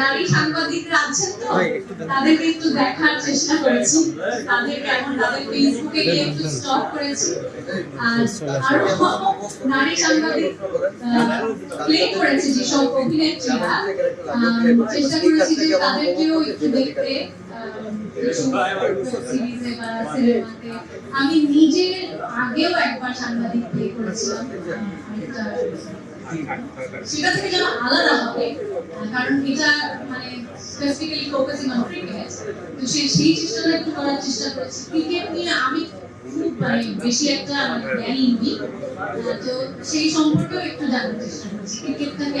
নারী সাংবাদিকরা আছেন তো তাদেরকে একটু দেখার চেষ্টা করেছি। তাদের কেমন তাদের ফেসবুকে গিয়ে একটু স্টক করেছি। আর নারী সাংবাদিক প্লে করেছে যেসব অভিনেত্রীরা। চেষ্টা করেছি যে তাদেরকেও একটু দেখতে আমি নিজে আগেও একবার সাংবাদিক প্লে করেছিলাম। সেটা থেকে যেন আলাদা হবে, কারণ এটা মানে স্পেসিফিক্যালি ফোকাসিং অন ক্রিকেট তো সেই সেই চেষ্টাটা একটু করার চেষ্টা করেছি। ক্রিকেট নিয়ে আমি খুব মানে বেশি একটা মানে জ্ঞানী তো সেই সম্পর্কেও একটু জানার চেষ্টা করেছি। ক্রিকেটটাকে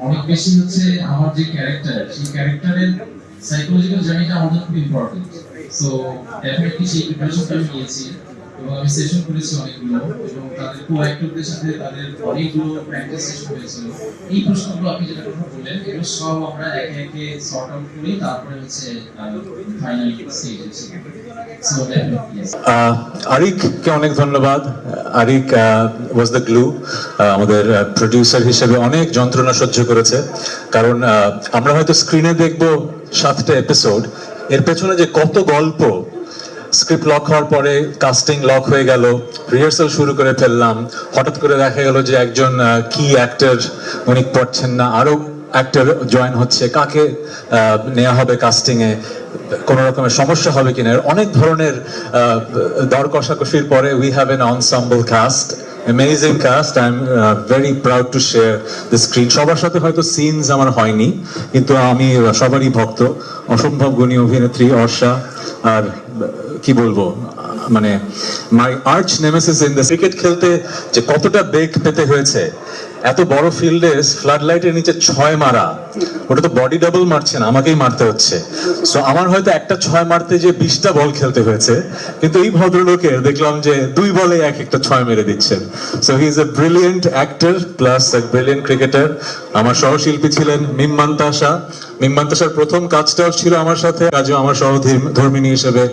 অনেক বেশি হচ্ছে আমার যে ক্যারেক্টার সেই ক্যারেক্টারের সাইকোলজিক্যাল জার্নিটা জন্য খুব ইম্পর্টেন্ট সো ডেফিনেটলি সেই প্রিপারেশনটা আমি নিয়েছি। এবং আমি সেশন করেছি অনেকগুলো এবং তাদের কো অ্যাক্টরদের সাথে তাদের অনেকগুলো প্র্যাকটিস সেশন হয়েছিল। এই প্রশ্নগুলো আপনি যেটা কথা বললেন, এগুলো সব আমরা একে একে আউট করি, তারপরে হচ্ছে ফাইনাল স্টেজে আরিককে অনেক ধন্যবাদ। আরিক ওয়াজ দ্য গ্লু আমাদের প্রডিউসার হিসেবে অনেক যন্ত্রণা সহ্য করেছে। কারণ আমরা হয়তো স্ক্রিনে দেখব সাতটা এপিসোড এর পেছনে যে কত গল্প স্ক্রিপ্ট লক হওয়ার পরে কাস্টিং লক হয়ে গেল। রিহার্সাল শুরু করে ফেললাম। হঠাৎ করে দেখা গেল যে একজন কি অ্যাক্টর উনি পড়ছেন না। আরও অ্যাক্টর জয়েন হচ্ছে। কাকে নেওয়া হবে কাস্টিংয়ে কোনো রকমের সমস্যা হবে কিনা? অনেক ধরনের দর কষাকষির পরে we have an ensemble cast amazing cast I am very proud to share the screen সবার সাথে হয়তো সিনস আমার হয়নি, কিন্তু আমি সবারই ভক্ত। অসম্ভব গুণী অভিনেত্রী অর্ষা। আর কি বলব? মানে my arch nemesis in the cricket খেলতে যে কতটা বেগ পেতে হয়েছে এত বড় ফিল্ডে ফ্লাড লাইটের নিচে ছয় মারা। ওটা তো বডি ডাবল মারছে না, আমাকেই মারতে হচ্ছে। সো আমার হয়তো একটা ছয় মারতে যে বিশটা বল খেলতে হয়েছে, কিন্তু এই ভদ্রলোকের দেখলাম যে দুই বলে এক একটা ছয় মেরে দিচ্ছেন। So he is a brilliant actor plus a brilliant cricketer আমার সহশিল্পী ছিলেন মিম্মান্তাসা মিম্মান্তাসার প্রথম কাজটাও ছিল আমার সাথে আজও আমার সহধর্মিনী হিসেবে।